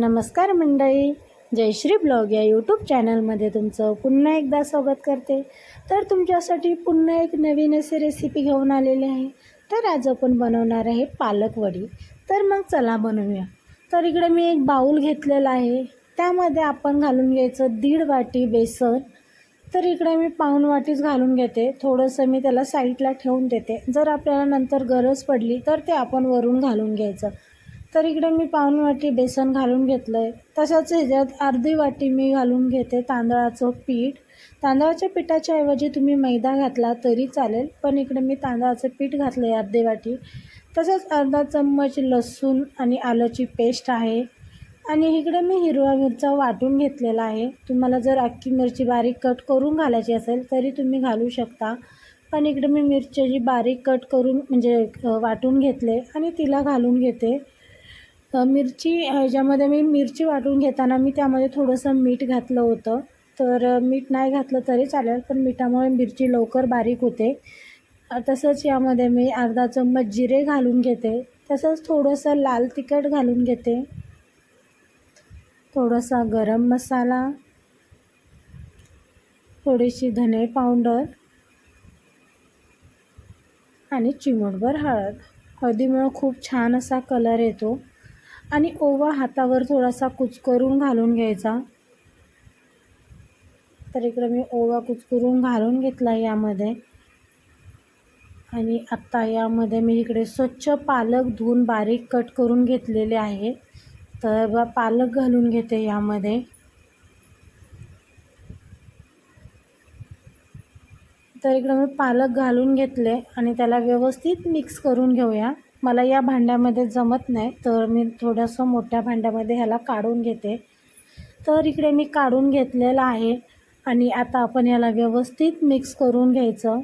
नमस्कार मंडळी. जयश्री ब्लॉग या यूट्यूब चॅनलमध्ये तुमचं पुन्हा एकदा स्वागत करते. तर तुमच्यासाठी पुन्हा एक नवीन अशी रेसिपी घेऊन आलेली आहे. तर आज आपण बनवणार आहे पालक वडी. तर मग चला बनवूया. तर इकडे मी एक बाऊल घेतलेला आहे. त्यामध्ये आपण घालून घ्यायचं दीड वाटी बेसन. तर इकडे मी पाऊण वाटीच घालून घेते. थोडंसं मी त्याला साईडला ठेवून देते. जर आपल्याला नंतर गरज पडली तर ते आपण वरून घालून घ्यायचं. तर इकडे मी पाऊण वाटी बेसन घालून घेतलं आहे तसंच ह्याच्यात अर्धी वाटी मी घालून घेते तांदळाचं पीठ. तांदळाच्या पिठाच्या ऐवजी तुम्ही मैदा घातला तरी चालेल पण इकडे मी तांदळाचं पीठ घातलं आहे अर्धी वाटी. तसंच अर्धा चम्मच लसूण आणि आलंची पेस्ट आहे. आणि इकडे मी हिरवा मिरचा वाटून घेतलेला आहे. तुम्हाला जर अख्खी मिरची बारीक कट करून घालायची असेल तरी तुम्ही घालू शकता. पण इकडे मी मिरची जी बारीक कट करून म्हणजे वाटून घेतले आणि तिला घालून घेते. तर मिरची ह्याच्यामध्ये मी मिरची वाटून घेताना मी त्यामध्ये थोडंसं मीठ घातलं होतं. तर मीठ नाही घातलं तरी चालेल पण मिठामुळे मिरची लवकर बारीक होते. तसंच यामध्ये मी अर्धा चम्मच जिरे घालून घेते. तसंच थोडंसं लाल तिखट घालून घेते. थोडासा गरम मसाला. थोडीशी धने पावडर. आणि चिमूटभर हळद. हळदीमुळं खूप छान असा कलर येतो. आणि ओवा हातावर थोडासा कुचकरून घालून घ्यायचा. तर इकडे मी ओवा कुचकरून घालून घेतला यामध्ये. आणि आत्ता यामध्ये मी इकडे स्वच्छ पालक धुवून बारीक कट करून घेतलेले आहे. तर बा पालक घालून घेते यामध्ये. तर इकडे मी पालक घालून घेतले आणि त्याला व्यवस्थित मिक्स करून घेऊया. मला या भांड्यामध्ये जमत नाही तर मी थोडंसं मोठ्या भांड्यामध्ये ह्याला काढून घेते. तर इकडे मी काढून घेतलेलं आहे आणि आता आपण याला व्यवस्थित मिक्स करून घ्यायचं.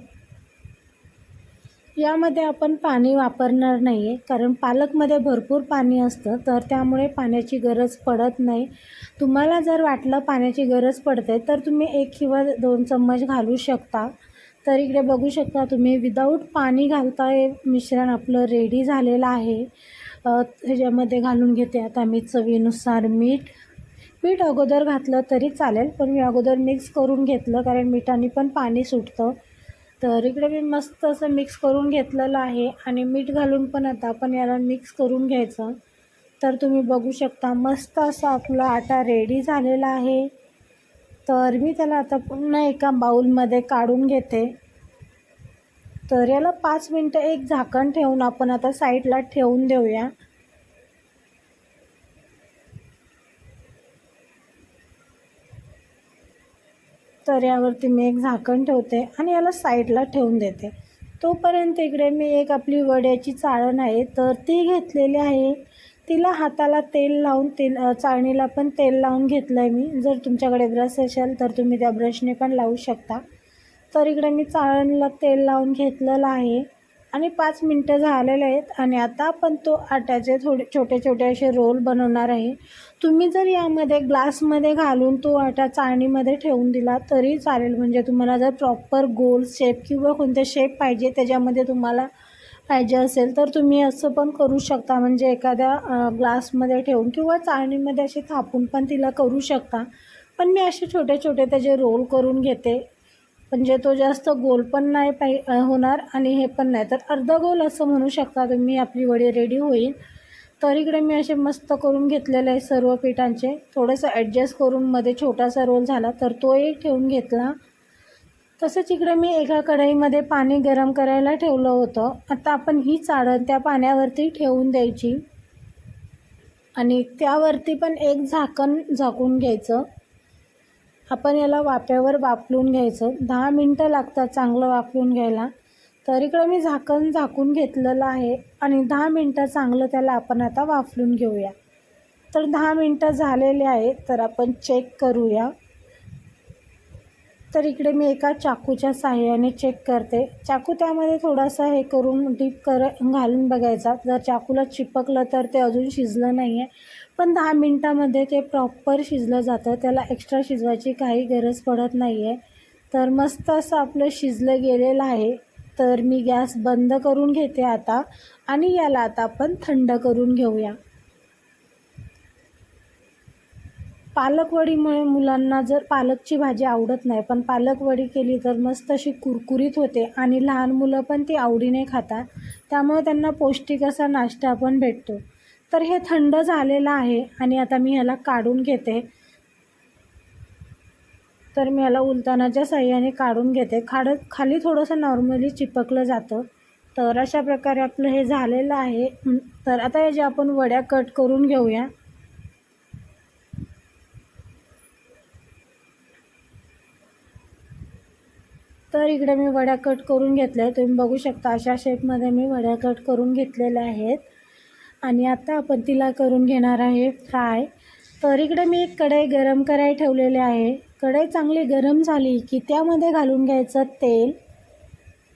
यामध्ये आपण पाणी वापरणार नाही आहे कारण पालकमध्ये भरपूर पाणी असतं तर त्यामुळे पाण्याची गरज पडत नाही. तुम्हाला जर वाटलं पाण्याची गरज पडते तर तुम्ही एक किंवा दोन चम्मच घालू शकता. तर इकडे बघू शकता तुम्ही विदाऊट पाणी घालता हे मिश्रण आपलं रेडी झालेलं आहे. ह्याच्यामध्ये घालून घेते आता मी चवीनुसार मीठ. मीठ अगोदर घातलं तरी चालेल पण मी अगोदर मिक्स करून घेतलं कारण मिठाने पण पाणी सुटतं. तर इकडे मी मस्त असं मिक्स करून घेतलेलं आहे आणि मीठ घालून पण आता आपण याला मिक्स करून घ्यायचं. तर तुम्ही बघू शकता मस्त असा आपला आटा रेडी झालेला आहे. तर मी त्याला आता पुन्हा एका बाऊलमध्ये काढून घेते. तर याला पाच मिनटं एक झाकण ठेवून आपण आता साईडला ठेवून देऊया. तर यावरती मी एक झाकण ठेवते आणि याला साईडला ठेवून देते. तोपर्यंत इकडे मी एक आपली वड्याची चाळण आहे तर ती घेतलेली आहे. तिला हाताला तेल लावून तेल चाळणीला पण तेल लावून घेतलं आहे मी. जर तुमच्याकडे ब्रश असेल तर तुम्ही त्या ब्रशने पण लावू शकता. तर इकडे मी चाळणीला तेल लावून घेतलेलं आहे. आणि पाच मिनटं झालेले आहेत आणि आता आपण तो आट्याचे थोडे छोटे छोटे असे रोल बनवणार आहे. तुम्ही जर यामध्ये ग्लासमध्ये घालून तो आटा चाळणीमध्ये ठेवून दिला तरी चालेल. म्हणजे तुम्हाला जर प्रॉपर गोल शेप किंवा कोणते शेप पाहिजे त्याच्यामध्ये तुम्हाला पाहिजे असेल तर तुम्ही असं पण करू शकता. म्हणजे एखाद्या ग्लासमध्ये ठेवून किंवा चाळणीमध्ये असे थापून पण तिला करू शकता. पण मी असे छोटे छोटे त्याचे रोल करून घेते. म्हणजे तो जास्त गोल पण नाही पाहि होणार आणि हे पण नाही. तर अर्धा गोल असं म्हणू शकता तुम्ही आपली वडी रेडी होईल. तर इकडे मी असे मस्त करून घेतलेले आहे सर्व पिठांचे. थोडंसं ॲडजस्ट करून मध्ये छोटासा रोल झाला तर तो एक ठेवून घेतला. तसंच इकडे मी एका कढईमध्ये पाणी गरम करायला ठेवलं होतं. आता आपण ही चाळण त्या पाण्यावरती ठेवून द्यायची. आणि त्यावरती पण एक झाकण झाकून घ्यायचं. आपण याला वाफ्यावर वाफलून घ्यायचं. दहा मिनटं लागतात चांगलं वाफलून घ्यायला. तर इकडं मी झाकण झाकून घेतलेलं आहे. आणि दहा मिनटं चांगलं त्याला आपण आता वाफलून घेऊया. तर दहा मिनटं झालेले आहे तर आपण चेक करूया. तर इकडे मी एका चाकूच्या साह्याने चेक करते. चाकू त्यामध्ये थोडासा हे करून डीप कर घालून बघायचा. जर चाकूला चिपकलं तर ते अजून शिजलं नाही आहे पण दहा मिनटामध्ये ते प्रॉपर शिजलं जातं. त्याला एक्स्ट्रा शिजवायची काही गरज पडत नाही आहे तर मस्त असं आपलं शिजलं गेलेलं आहे. तर मी गॅस बंद करून घेते आता. आणि याला आता आपण थंड करून घेऊया. पालकवडीमुळे मुलांना जर पालकची भाजी आवडत नाही पण पालकवडी केली तर मस्त अशी कुरकुरीत होते आणि लहान मुलं पण ती आवडीने खातात. त्यामुळे त्यांना पौष्टिक असा नाश्ता पण भेटतो. तर हे थंड झालेलं आहे आणि आता मी ह्याला काढून घेते. तर मी याला उलतानाच्या साह्याने काढून घेते. खाड खाली थोडंसं नॉर्मली चिपकलं जातं. तर अशा प्रकारे आपलं हे झालेलं आहे. तर आता याच्या आपण वड्या कट करून घेऊया. तर इकडे मी वड्या कट करून घेतल्या तुम्ही बघू शकता अशा शेपमध्ये मी वड्या कट करून घेतलेल्या आहेत. आणि आता आपण तिला करून घेणार आहे फ्राय. तर इकडे मी एक कढई गरम करायला ठेवलेले आहे. कढई चांगली गरम झाली की त्यामध्ये घालून घ्यायचं तेल.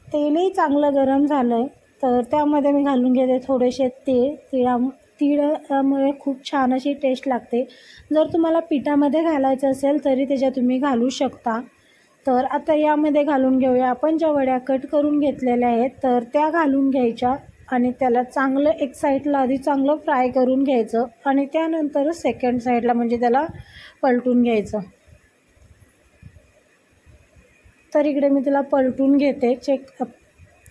तेलही चांगलं गरम झालं आहे तर त्यामध्ये मी घालून घेते थोडेसे तीळ. तिळा तिळामुळे खूप छान अशी टेस्ट लागते. जर तुम्हाला पिठामध्ये घालायचं असेल तरी त्याच्यात तुम्ही घालू शकता. तर आता यामध्ये घालून घेऊया. आपण ज्या वड्या कट करून घेतलेल्या आहेत तर त्या घालून घ्यायच्या आणि त्याला चांगलं एक साईडला आधी चांगलं फ्राय करून घ्यायचं आणि त्यानंतर सेकंड साईडला म्हणजे त्याला पलटून घ्यायचं. तर इकडे मी त्याला पलटून घेते. चेक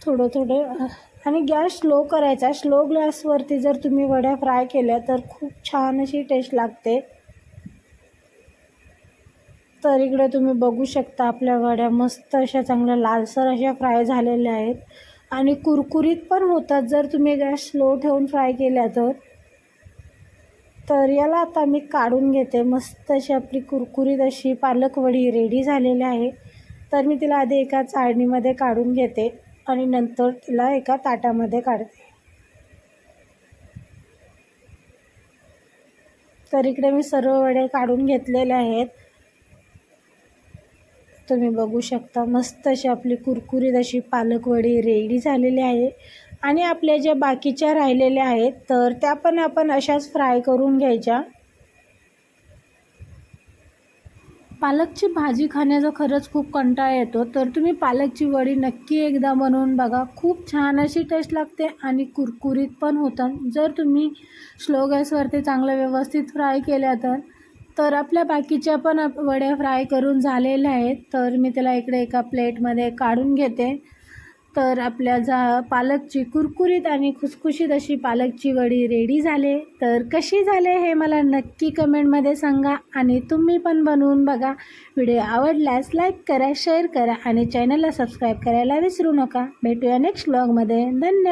थोडं थोडं आणि गॅस स्लो करायचा. स्लो ग्लासवरती जर तुम्ही वड्या फ्राय केल्या तर खूप छान अशी टेस्ट लागते. तर इकडे तुम्ही बघू शकता आपल्या वड्या मस्त अशा चांगल्या लालसर अशा फ्राय झालेल्या आहेत. आणि कुरकुरीत पण होतात जर तुम्ही गॅस स्लो ठेवून फ्राय केल्या तर. तर याला आता मी काढून घेते. मस्त अशी आपली कुरकुरीत अशी पालक वडी रेडी झालेली आहे. तर मी तिला आधी एका चाळणीमध्ये काढून घेते आणि नंतर तिला एका ताटामध्ये काढते. तर इकडे मी सर्व वडे काढून घेतलेले आहेत. तुम्ही बघू शकता मस्त अशी आपली कुरकुरीत अशी पालकवडी रेडी झालेली आहे. आणि आपल्या ज्या बाकीच्या राहिलेल्या आहेत तर त्या पण आपण अशाच फ्राय करून घ्यायच्या. पालकची भाजी खाण्याचा खरंच खूप कंटाळा येतो तर तुम्ही पालकची वडी नक्की एकदा बनवून बघा. खूप छान अशी टेस्ट लागते आणि कुरकुरीत पण होतात. जर तुम्ही स्लो गॅसवरती चांगलं व्यवस्थित फ्राय केल्या तर तर आपल्या बाकीच्या पण वड्या फ्राय करून झालेल्या आहेत. तर मी त्याला इकडे एका प्लेटमध्ये काढून घेते. तर आपल्या जा पालकची कुरकुरीत आणि खुसखुशीत अशी पालकची वडी रेडी झाले. तर कशी झाले हे मला नक्की कमेंटमध्ये सांगा आणि तुम्ही पण बनवून बघा. व्हिडिओ आवडल्यास लाईक करा शेअर करा आणि चॅनलला सबस्क्राईब करायला विसरू नका. भेटूया नेक्स्ट ब्लॉगमध्ये धन्यवाद.